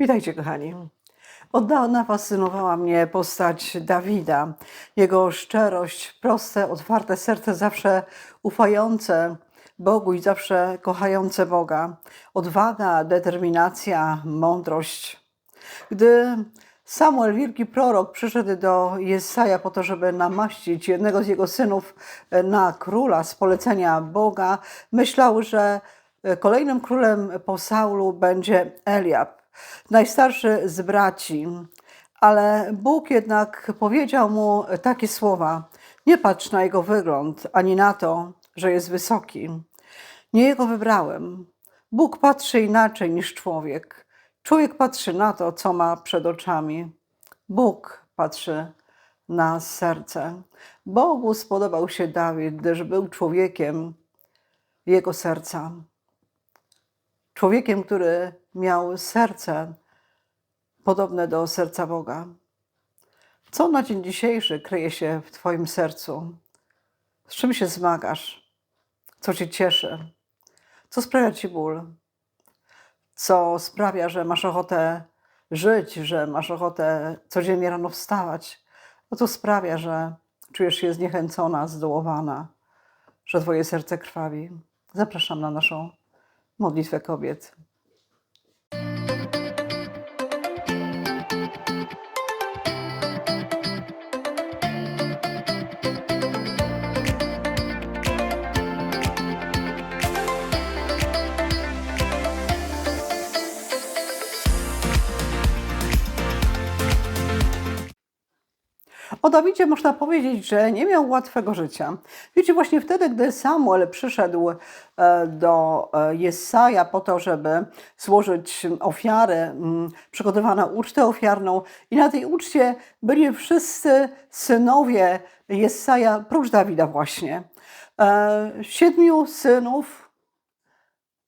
Witajcie, kochani. Od dawna fascynowała mnie postać Dawida. Jego szczerość, proste, otwarte serce, zawsze ufające Bogu i zawsze kochające Boga. Odwaga, determinacja, mądrość. Gdy Samuel, wielki prorok, przyszedł do Jesaja po to, żeby namaścić jednego z jego synów na króla z polecenia Boga, myślał, że kolejnym królem po Saulu będzie Eliab, najstarszy z braci. Ale Bóg jednak powiedział mu takie słowa: Nie patrz na jego wygląd, ani na to, że jest wysoki. Nie jego wybrałem. Bóg patrzy inaczej niż człowiek. Człowiek patrzy na to, co ma przed oczami. Bóg patrzy na serce. Bogu spodobał się Dawid, gdyż był człowiekiem jego serca. Człowiekiem, który miał serce podobne do serca Boga. Co na dzień dzisiejszy kryje się w Twoim sercu? Z czym się zmagasz? Co Cię cieszy? Co sprawia Ci ból? Co sprawia, że masz ochotę żyć, że masz ochotę codziennie rano wstawać? No to sprawia, że czujesz się zniechęcona, zdołowana, że Twoje serce krwawi. Zapraszam na naszą modlitwę kobiet. Thank you. O Dawidzie można powiedzieć, że nie miał łatwego życia. Wiecie, właśnie wtedy, gdy Samuel przyszedł e, do e, Jesaja po to, żeby złożyć ofiarę, mm, przygotowano ucztę ofiarną i na tej uczcie byli wszyscy synowie Jesaja, prócz Dawida właśnie. E, Siedmiu synów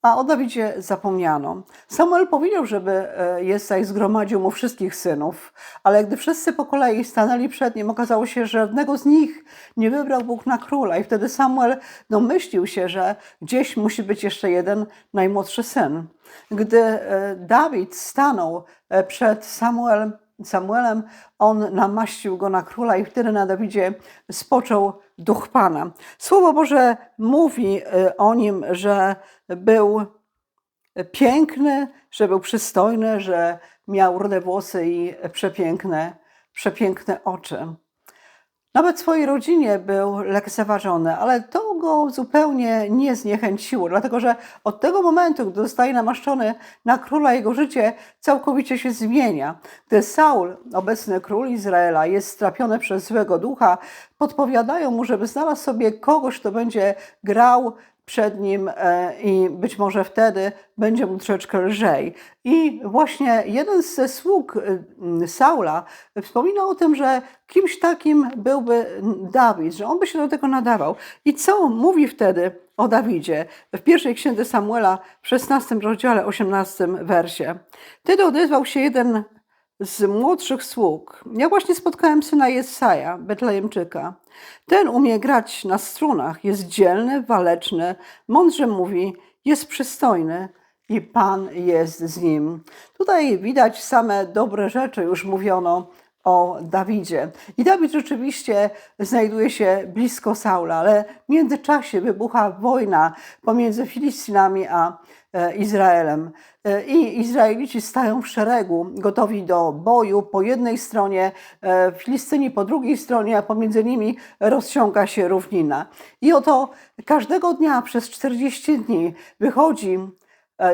a o Dawidzie zapomniano. Samuel powiedział, żeby e, Jesaj zgromadził mu wszystkich synów, ale gdy wszyscy po kolei stanęli przed nim, okazało się, że żadnego z nich nie wybrał Bóg na króla. I wtedy Samuel domyślił się, że gdzieś musi być jeszcze jeden najmłodszy syn. Gdy e, Dawid stanął e, przed Samuel, Samuelem, on namaścił go na króla i wtedy na Dawidzie spoczął duch Pana. Słowo Boże mówi y, o nim, że był piękny, że był przystojny, że miał rude włosy i przepiękne, przepiękne oczy. Nawet swojej rodzinie był lekceważony, ale to go zupełnie nie zniechęciło, dlatego że od tego momentu, gdy zostaje namaszczony na króla, jego życie całkowicie się zmienia. Gdy Saul, obecny król Izraela, jest strapiony przez złego ducha, podpowiadają mu, żeby znalazł sobie kogoś, kto będzie grał przed nim e, i być może wtedy będzie mu troszeczkę lżej. I właśnie jeden ze sług e, Saula wspomina o tym, że kimś takim byłby Dawid, że on by się do tego nadawał. I co mówi wtedy o Dawidzie w pierwszej księdze Samuela w 16 rozdziale, 18 wersie. Wtedy odezwał się jeden z młodszych sług. Ja właśnie spotkałem syna Jesaja, Betlejemczyka. Ten umie grać na strunach, jest dzielny, waleczny, mądrze mówi, jest przystojny i Pan jest z nim. Tutaj widać same dobre rzeczy, już mówiono o Dawidzie. I Dawid rzeczywiście znajduje się blisko Saula, ale w międzyczasie wybucha wojna pomiędzy Filistynami a e, Izraelem. E, I Izraelici stają w szeregu, gotowi do boju. Po jednej stronie e, Filistyni, po drugiej stronie, a pomiędzy nimi rozciąga się równina. I oto każdego dnia przez 40 dni wychodzi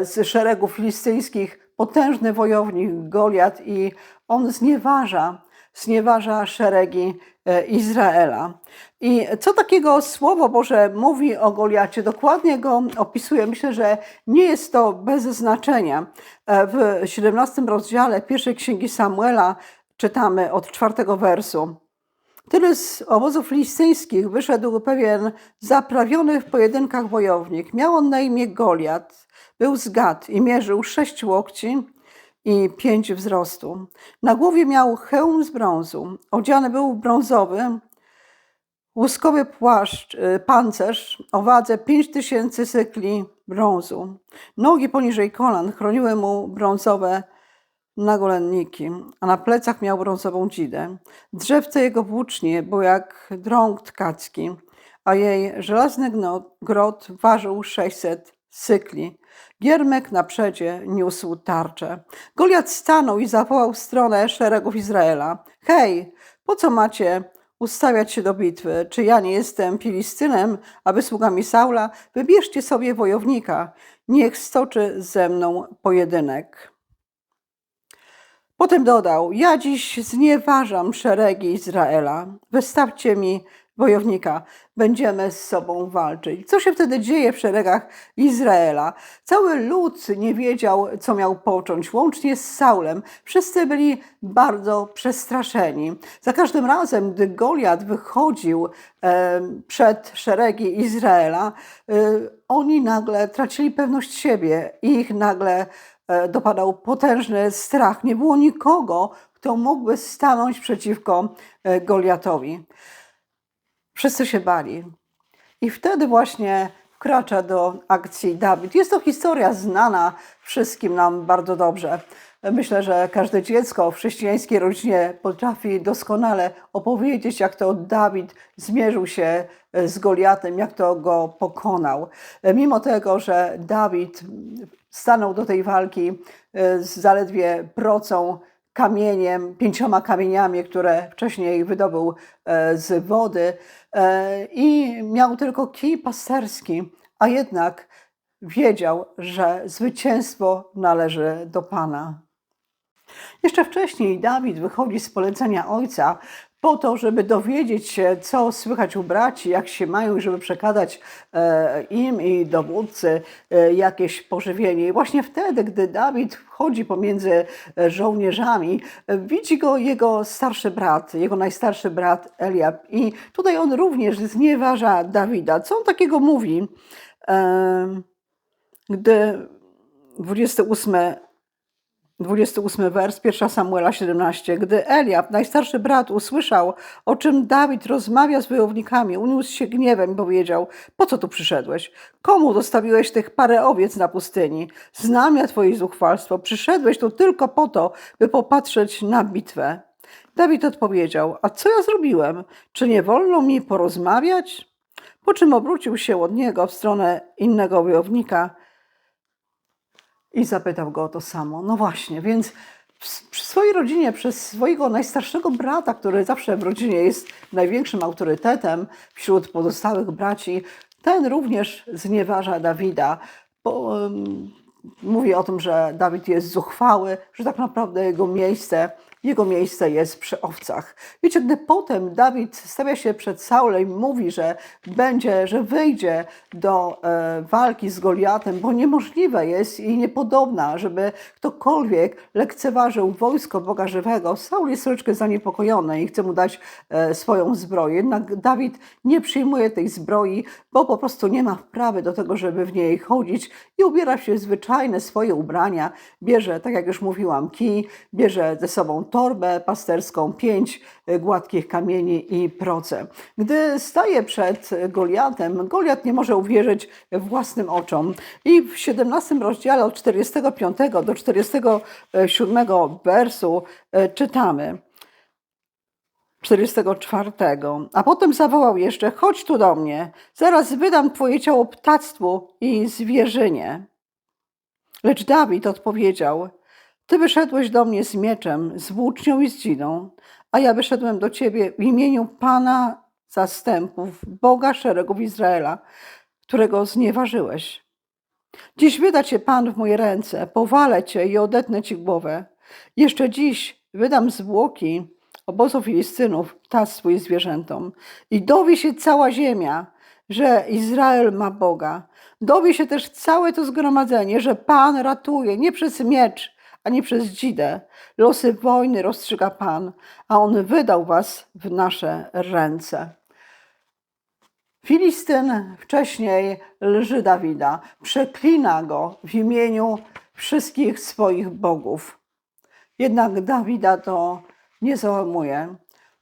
z szeregu filistyńskich potężny wojownik Goliat i on znieważa, znieważa szeregi e, Izraela. I co takiego Słowo Boże mówi o Goliacie? Dokładnie go opisuje. Myślę, że nie jest to bez znaczenia. E, w 17 rozdziale pierwszej księgi Samuela czytamy od czwartego wersu. Tyle z obozów filistyńskich wyszedł pewien zaprawiony w pojedynkach wojownik. Miał on na imię Goliat. Był z Gad i mierzył sześć łokci i pięć wzrostu. Na głowie miał hełm z brązu. Odziany był w brązowy, łuskowy płaszcz, y, pancerz o wadze pięć tysięcy cykli brązu. Nogi poniżej kolan chroniły mu brązowe nagolenniki, a na plecach miał brązową dzidę. Drzewce jego włócznie było jak drąg tkacki, a jej żelazny grot ważył 600 cykli. Giermek na przedzie niósł tarczę. Goliat stanął i zawołał w stronę szeregów Izraela. Hej, po co macie ustawiać się do bitwy? Czy ja nie jestem Filistynem, aby sługami Saula? Wybierzcie sobie wojownika, niech stoczy ze mną pojedynek. Potem dodał: Ja dziś znieważam szeregi Izraela. Wystawcie mi wojownika, będziemy z sobą walczyć. Co się wtedy dzieje w szeregach Izraela? Cały lud nie wiedział, co miał począć, łącznie z Saulem. Wszyscy byli bardzo przestraszeni. Za każdym razem, gdy Goliat wychodził e, przed szeregi Izraela, e, oni nagle tracili pewność siebie i ich nagle dopadał potężny strach. Nie było nikogo, kto mógłby stanąć przeciwko e, Goliatowi. Wszyscy się bali. I wtedy właśnie wkracza do akcji Dawid. Jest to historia znana wszystkim nam bardzo dobrze. Myślę, że każde dziecko w chrześcijańskiej rodzinie potrafi doskonale opowiedzieć, jak to Dawid zmierzył się z Goliatem, jak to go pokonał. Mimo tego, że Dawid stanął do tej walki z zaledwie procą kamieniem, pięcioma kamieniami, które wcześniej wydobył e, z wody e, i miał tylko kij pasterski, a jednak wiedział, że zwycięstwo należy do Pana. Jeszcze wcześniej Dawid wychodzi z polecenia ojca po to, żeby dowiedzieć się, co słychać u braci, jak się mają, żeby przekazać e, im i dowódcy e, jakieś pożywienie. I właśnie wtedy, gdy Dawid chodzi pomiędzy e, żołnierzami, widzi go jego starszy brat, jego najstarszy brat Eliab. I tutaj on również znieważa Dawida. Co on takiego mówi? Gdy 28 28 wers, 1 Samuela 17. Gdy Eliab, najstarszy brat, usłyszał, o czym Dawid rozmawia z wojownikami, uniósł się gniewem i powiedział, po co tu przyszedłeś? Komu dostawiłeś tych parę owiec na pustyni? Znam ja twoje zuchwalstwo. Przyszedłeś tu tylko po to, by popatrzeć na bitwę. Dawid odpowiedział, a co ja zrobiłem? Czy nie wolno mi porozmawiać? Po czym obrócił się od niego w stronę innego wojownika i zapytał go o to samo. No właśnie, więc przy swojej rodzinie, przez swojego najstarszego brata, który zawsze w rodzinie jest największym autorytetem wśród pozostałych braci, ten również znieważa Dawida. Bo, um, mówi o tym, że Dawid jest zuchwały, że tak naprawdę jego miejsce, jego miejsce jest przy owcach. Wiecie, gdy potem Dawid stawia się przed Saulem i mówi, że będzie, że wyjdzie do e, walki z Goliatem, bo niemożliwe jest i niepodobna, żeby ktokolwiek lekceważył wojsko Boga żywego. Saul jest troszeczkę zaniepokojony i chce mu dać e, swoją zbroję. Jednak Dawid nie przyjmuje tej zbroi, bo po prostu nie ma wprawy do tego, żeby w niej chodzić i ubiera się w zwyczajne swoje ubrania. Bierze, tak jak już mówiłam, kij, bierze ze sobą torbę pasterską, pięć gładkich kamieni i proce. Gdy staje przed Goliatem, Goliat nie może uwierzyć własnym oczom. I w 17 rozdziale od 45 do 47 wersu e, czytamy. 44. A potem zawołał jeszcze: Chodź tu do mnie, zaraz wydam twoje ciało ptactwu i zwierzynie. Lecz Dawid odpowiedział: Ty wyszedłeś do mnie z mieczem, z włócznią i z dzidą, a ja wyszedłem do ciebie w imieniu Pana zastępów, Boga szeregów Izraela, którego znieważyłeś. Dziś wyda cię Pan w moje ręce, powalę cię i odetnę ci głowę. Jeszcze dziś wydam zwłoki obozu Filistynów, ptactwu i zwierzętom. I dowie się cała ziemia, że Izrael ma Boga. Dowie się też całe to zgromadzenie, że Pan ratuje nie przez miecz, ani przez dzidę. Losy wojny rozstrzyga Pan, a On wydał was w nasze ręce. Filistyn wcześniej lży Dawida, przeklina go w imieniu wszystkich swoich bogów. Jednak Dawida to nie załamuje.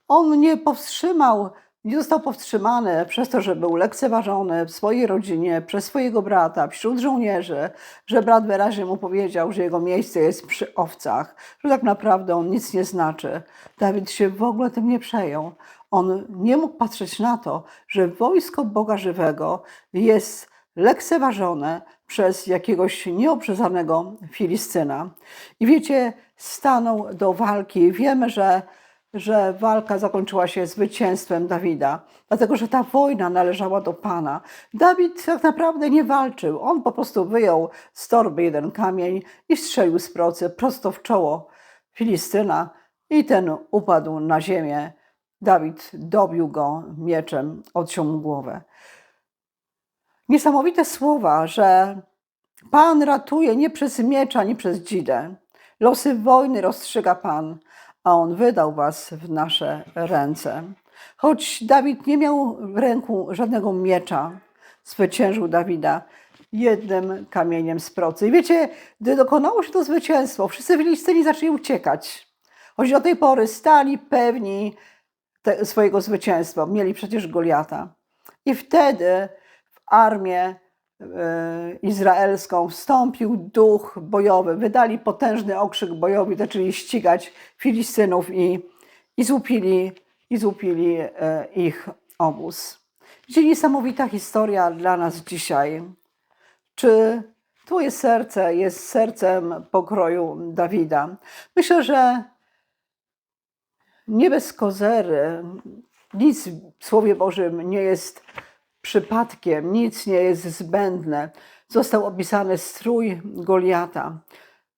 On nie powstrzymał nie został powstrzymany przez to, że był lekceważony w swojej rodzinie, przez swojego brata, wśród żołnierzy, że brat wyraźnie mu powiedział, że jego miejsce jest przy owcach, że tak naprawdę on nic nie znaczy. Dawid się w ogóle tym nie przejął. On nie mógł patrzeć na to, że wojsko Boga żywego jest lekceważone przez jakiegoś nieobrzezanego Filistyna. I wiecie, stanął do walki. Wiemy, że, że walka zakończyła się zwycięstwem Dawida, dlatego że ta wojna należała do Pana. Dawid tak naprawdę nie walczył. On po prostu wyjął z torby jeden kamień i strzelił z procy prosto w czoło Filistyna i ten upadł na ziemię. Dawid dobił go mieczem, odciął mu głowę. Niesamowite słowa, że Pan ratuje nie przez miecz, ani przez dzidę. Losy wojny rozstrzyga Pan, a On wydał was w nasze ręce. Choć Dawid nie miał w ręku żadnego miecza, zwyciężył Dawida jednym kamieniem z procy. I wiecie, gdy dokonało się to zwycięstwo, wszyscy Filistyni zaczęli uciekać. Choć do tej pory stali pewni te, swojego zwycięstwa. Mieli przecież Goliata. I wtedy w armię izraelską wstąpił duch bojowy. Wydali potężny okrzyk bojowy, zaczęli ścigać Filistynów i, i złupili, i złupili e, ich obóz. Widzicie, niesamowita historia dla nas dzisiaj. Czy Twoje serce jest sercem pokroju Dawida? Myślę, że nie bez kozery, nic w Słowie Bożym nie jest przypadkiem, nic nie jest zbędne. Został opisany strój Goliata.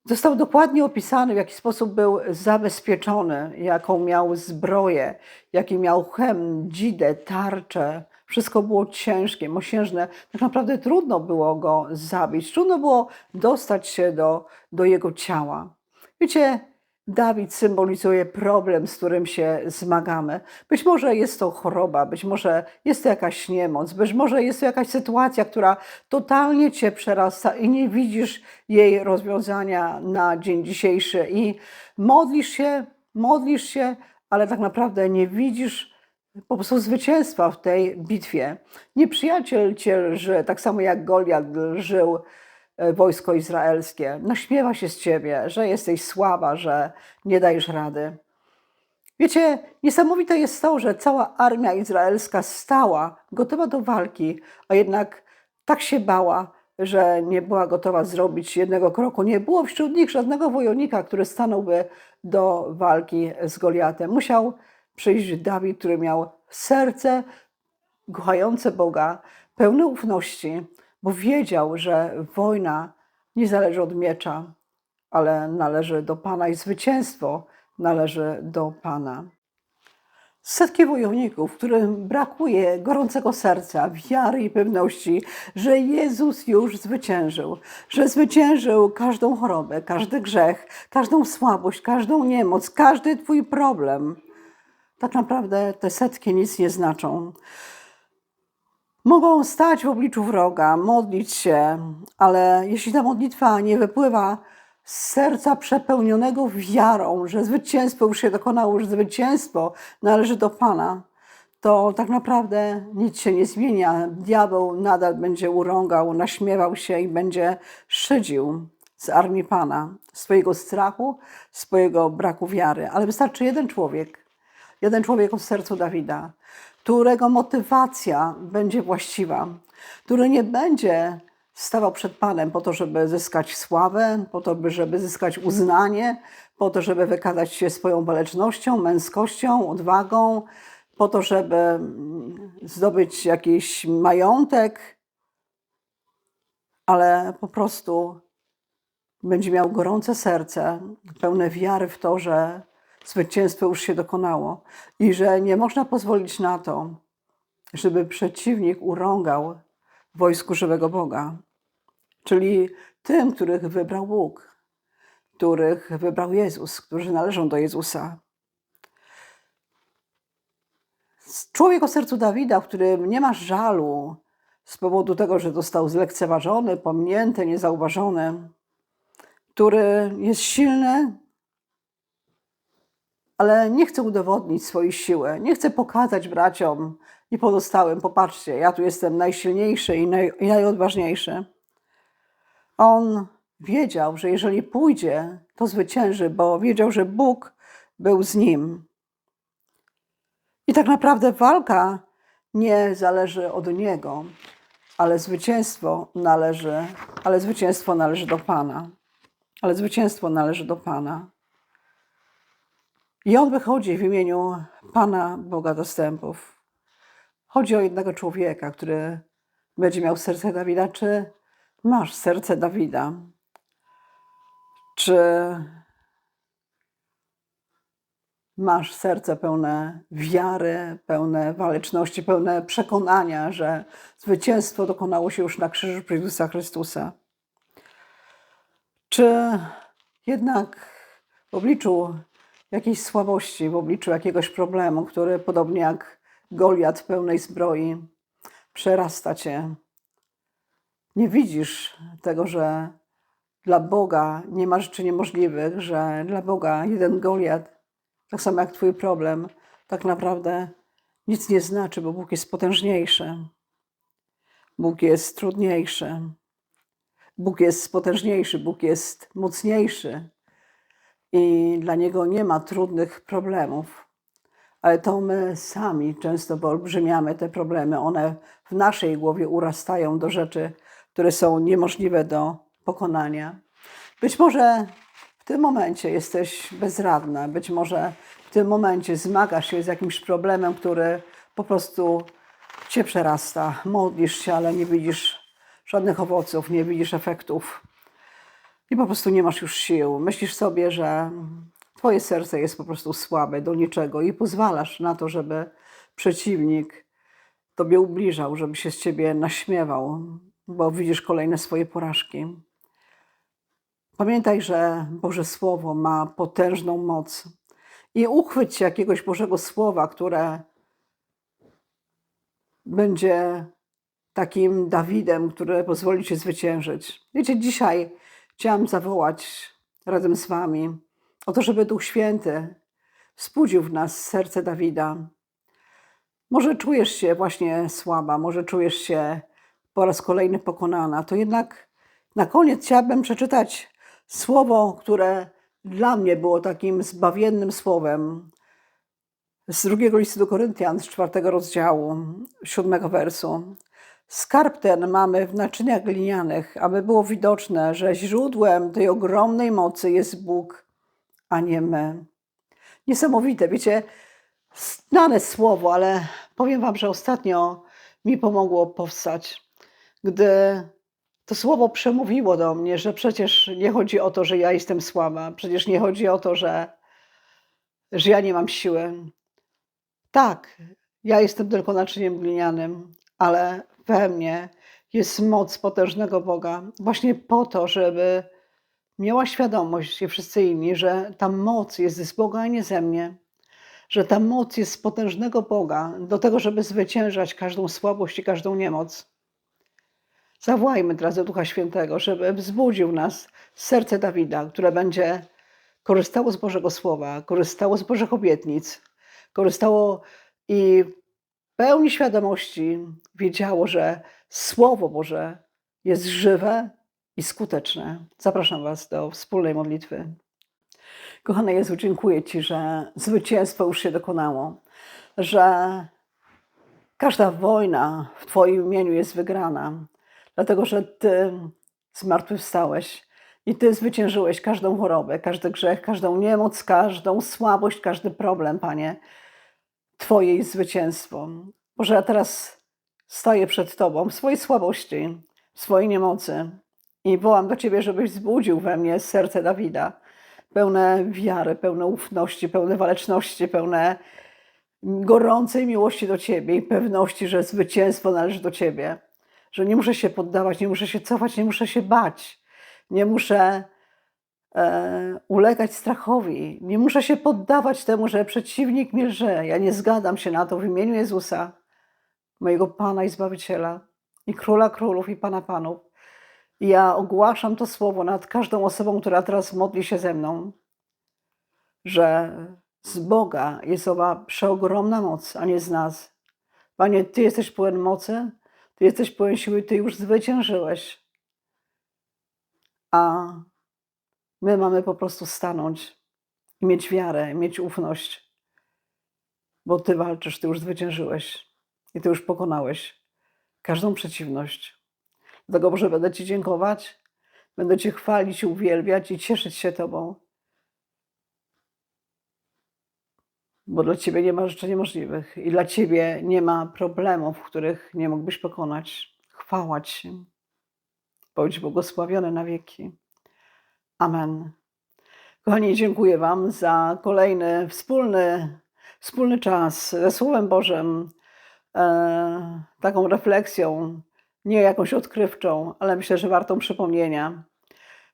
Został dokładnie opisany, w jaki sposób był zabezpieczony, jaką miał zbroję, jaki miał chem, dzidę, tarczę. Wszystko było ciężkie, mosiężne. Tak naprawdę trudno było go zabić, trudno było dostać się do, do jego ciała. Wiecie, Dawid symbolizuje problem, z którym się zmagamy. Być może jest to choroba, być może jest to jakaś niemoc, być może jest to jakaś sytuacja, która totalnie cię przerasta i nie widzisz jej rozwiązania na dzień dzisiejszy. I modlisz się, modlisz się, ale tak naprawdę nie widzisz po prostu zwycięstwa w tej bitwie. Nieprzyjaciel cię lży, tak samo jak Goliat lżył wojsko izraelskie. Naśmiewa się z ciebie, że jesteś słaba, że nie dajesz rady. Wiecie, niesamowite jest to, że cała armia izraelska stała, gotowa do walki, a jednak tak się bała, że nie była gotowa zrobić jednego kroku. Nie było wśród nich żadnego wojownika, który stanąłby do walki z Goliatem. Musiał przyjść Dawid, który miał serce kochające Boga, pełne ufności, bo wiedział, że wojna nie zależy od miecza, ale należy do Pana i zwycięstwo należy do Pana. Setki wojowników, którym brakuje gorącego serca, wiary i pewności, że Jezus już zwyciężył, że zwyciężył każdą chorobę, każdy grzech, każdą słabość, każdą niemoc, każdy Twój problem. Tak naprawdę te setki nic nie znaczą. Mogą stać w obliczu wroga, modlić się, ale jeśli ta modlitwa nie wypływa z serca przepełnionego wiarą, że zwycięstwo już się dokonało, że zwycięstwo należy do Pana, to tak naprawdę nic się nie zmienia. Diabeł nadal będzie urągał, naśmiewał się i będzie szydził z armii Pana, swojego strachu, swojego braku wiary. Ale wystarczy jeden człowiek, jeden człowiek o sercu Dawida, którego motywacja będzie właściwa, który nie będzie stawał przed Panem po to, żeby zyskać sławę, po to, żeby zyskać uznanie, po to, żeby wykazać się swoją walecznością, męskością, odwagą, po to, żeby zdobyć jakiś majątek, ale po prostu będzie miał gorące serce, pełne wiary w to, że zwycięstwo już się dokonało i że nie można pozwolić na to, żeby przeciwnik urągał wojsku żywego Boga, czyli tym, których wybrał Bóg, których wybrał Jezus, którzy należą do Jezusa. Człowiek o sercu Dawida, w którym nie ma żalu z powodu tego, że został zlekceważony, pominięty, niezauważony, który jest silny, ale nie chcę udowodnić swojej siły, nie chcę pokazać braciom i pozostałym, popatrzcie, ja tu jestem najsilniejszy i, naj, i najodważniejszy. On wiedział, że jeżeli pójdzie, to zwycięży, bo wiedział, że Bóg był z nim. I tak naprawdę walka nie zależy od niego, ale zwycięstwo należy, ale zwycięstwo należy do Pana. Ale zwycięstwo należy do Pana. I on wychodzi w imieniu Pana Boga dostępów. Chodzi o jednego człowieka, który będzie miał serce Dawida. Czy masz serce Dawida? Czy masz serce pełne wiary, pełne waleczności, pełne przekonania, że zwycięstwo dokonało się już na krzyżu Jezusa Chrystusa? Czy jednak w obliczu jakiejś słabości, w obliczu jakiegoś problemu, który podobnie jak Goliat pełnej zbroi przerasta cię, nie widzisz tego, że dla Boga nie ma rzeczy niemożliwych, że dla Boga jeden Goliat, tak samo jak Twój problem, tak naprawdę nic nie znaczy, bo Bóg jest potężniejszy. Bóg jest trudniejszy. Bóg jest potężniejszy, Bóg jest mocniejszy i dla Niego nie ma trudnych problemów. Ale to my sami często wyolbrzymiamy te problemy. One w naszej głowie urastają do rzeczy, które są niemożliwe do pokonania. Być może w tym momencie jesteś bezradna, być może w tym momencie zmagasz się z jakimś problemem, który po prostu cię przerasta. Modlisz się, ale nie widzisz żadnych owoców, nie widzisz efektów i po prostu nie masz już sił. Myślisz sobie, że twoje serce jest po prostu słabe do niczego i pozwalasz na to, żeby przeciwnik tobie ubliżał, żeby się z ciebie naśmiewał, bo widzisz kolejne swoje porażki. Pamiętaj, że Boże Słowo ma potężną moc i uchwyć jakiegoś Bożego Słowa, które będzie takim Dawidem, który pozwoli ci zwyciężyć. Wiecie, dzisiaj chciałam zawołać razem z Wami o to, żeby Duch Święty wzbudził w nas serce Dawida. Może czujesz się właśnie słaba, może czujesz się po raz kolejny pokonana, to jednak na koniec chciałabym przeczytać słowo, które dla mnie było takim zbawiennym słowem z drugiego listu do Koryntian, z czwartego rozdziału, siódmego wersu. Skarb ten mamy w naczyniach glinianych, aby było widoczne, że źródłem tej ogromnej mocy jest Bóg, a nie my. Niesamowite, wiecie, znane słowo, ale powiem Wam, że ostatnio mi pomogło powstać, gdy to słowo przemówiło do mnie, że przecież nie chodzi o to, że ja jestem słaba, przecież nie chodzi o to, że, że ja nie mam siły. Tak, ja jestem tylko naczyniem glinianym, ale we mnie jest moc potężnego Boga, właśnie po to, żeby miała świadomość i wszyscy inni, że ta moc jest z Boga, a nie ze mnie. Że ta moc jest z potężnego Boga do tego, żeby zwyciężać każdą słabość i każdą niemoc. Zawołajmy teraz do Ducha Świętego, żeby wzbudził nas serce Dawida, które będzie korzystało z Bożego Słowa, korzystało z Bożych obietnic, korzystało i pełni świadomości wiedziało, że Słowo Boże jest żywe i skuteczne. Zapraszam Was do wspólnej modlitwy. Kochany Jezu, dziękuję Ci, że zwycięstwo już się dokonało, że każda wojna w Twoim imieniu jest wygrana, dlatego że Ty zmartwychwstałeś i Ty zwyciężyłeś każdą chorobę, każdy grzech, każdą niemoc, każdą słabość, każdy problem, Panie. Twoje jest zwycięstwo. Boże, ja teraz stoję przed Tobą w swojej słabości, w swojej niemocy i wołam do Ciebie, żebyś zbudził we mnie serce Dawida, pełne wiary, pełne ufności, pełne waleczności, pełne gorącej miłości do Ciebie i pewności, że zwycięstwo należy do Ciebie, że nie muszę się poddawać, nie muszę się cofać, nie muszę się bać, nie muszę ulegać strachowi, nie muszę się poddawać temu, że przeciwnik mi lże. Ja nie zgadzam się na to w imieniu Jezusa, mojego Pana i Zbawiciela, i Króla Królów, i Pana Panów. Ja ogłaszam to słowo nad każdą osobą, która teraz modli się ze mną, że Z Boga jest owa przeogromna moc, a nie z nas. Panie, Ty jesteś pełen mocy, Ty jesteś pełen siły, Ty już zwyciężyłeś. A my mamy po prostu stanąć i mieć wiarę, mieć ufność, bo Ty walczysz, Ty już zwyciężyłeś i Ty już pokonałeś każdą przeciwność. Dlatego Boże, będę Ci dziękować, będę Cię chwalić, uwielbiać i cieszyć się Tobą. Bo dla Ciebie nie ma rzeczy niemożliwych i dla Ciebie nie ma problemów, których nie mógłbyś pokonać. Chwała Ci. Bądź błogosławiony na wieki. Amen. Kochani, dziękuję Wam za kolejny wspólny, wspólny czas ze Słowem Bożym, e, taką refleksją, nie jakąś odkrywczą, ale myślę, że wartą przypomnienia.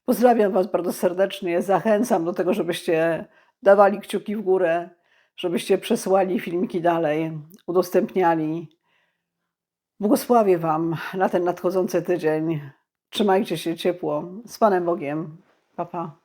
Pozdrawiam Was bardzo serdecznie. Zachęcam do tego, żebyście dawali kciuki w górę, żebyście przesłali filmiki dalej, udostępniali. Błogosławię Wam na ten nadchodzący tydzień. Trzymajcie się ciepło. Z Panem Bogiem. Papa.